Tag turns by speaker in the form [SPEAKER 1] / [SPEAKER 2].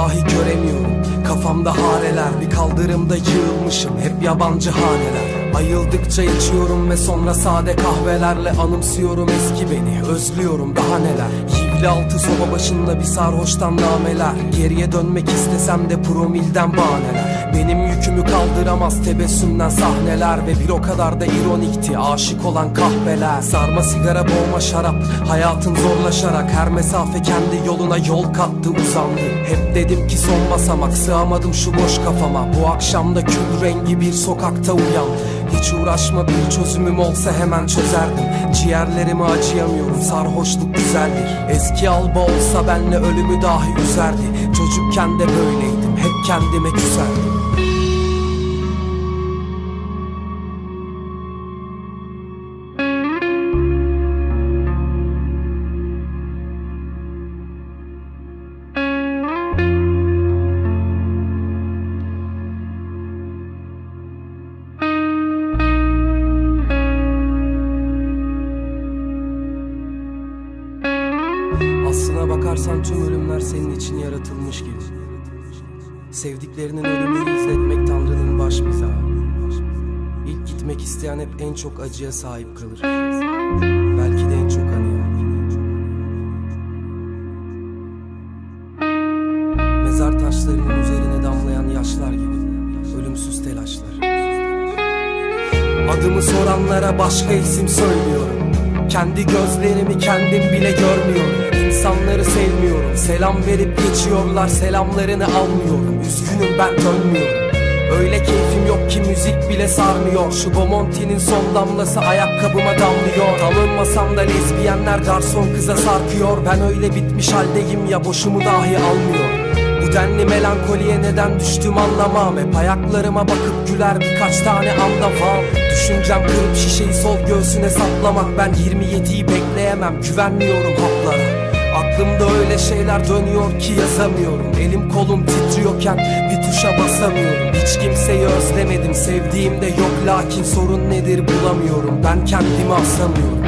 [SPEAKER 1] dahi göremiyorum. Kafamda hareler bir kaldırımda yığılmışım. Hep yabancı haneler. Ayıldıkça içiyorum ve sonra sade kahvelerle Anımsıyorum. Eski beni özlüyorum daha neler? Yivli altı soba başında bir sarhoştan nameler Geriye dönmek istesem de promilden bahaneler. Benim yükümü kaldıramaz tebessümden sahneler. Ve bir o kadar da ironikti aşık olan kahveler. Sarma sigara boğma şarap hayatın zorlaşarak Her mesafe kendi yoluna yol kattı uzandı. Hep dedim ki son basamak sığamadım şu boş kafama. Bu akşam da kül rengi bir sokakta uyandı hiç uğraşma bir çözümüm olsa hemen çözerdim. Ciğerlerime acıyamıyorum sarhoşluk güzeldir. Eski alba olsa benle ölümü dahi üzerdi. Çocukken de böyleydim hep kendime küserdim Bakarsan tüm ölümler senin için yaratılmış gibi. Sevdiklerinin ölümünü izletmek Tanrı'nın baş mizahı. İlk gitmek isteyen hep en çok acıya sahip kalır. Belki de en çok anıya. Mezar taşlarının üzerine damlayan yaşlar gibi. Ölümsüz telaşlar. Adımı soranlara başka isim söylüyorum Kendi gözlerimi kendim bile görmüyorum. İnsanları sevmiyorum. Selam verip geçiyorlar selamlarını almıyorum. Üzgünüm ben dönmüyorum. Öyle keyfim yok ki müzik bile sarmıyor. Şu Bomonti'nin son damlası ayakkabıma damlıyor. Alınmasam da lezbiyenler garson kıza sarkıyor. Ben öyle bitmiş haldeyim ya boşumu dahi almıyor bu denli melankoliye neden düştüm anlamam. Hep ayaklarıma bakıp güler birkaç tane anda fal. Düşüncem kırıp şişeyi sol göğsüne saplamak. Ben 27'yi bekleyemem güvenmiyorum haplara. Aklımda öyle şeyler dönüyor ki yazamıyorum. Elim kolum titriyorken bir tuşa basamıyorum. Hiç kimseyi özlemedim sevdiğim de yok. Lakin sorun nedir bulamıyorum. Ben kendimi asamıyorum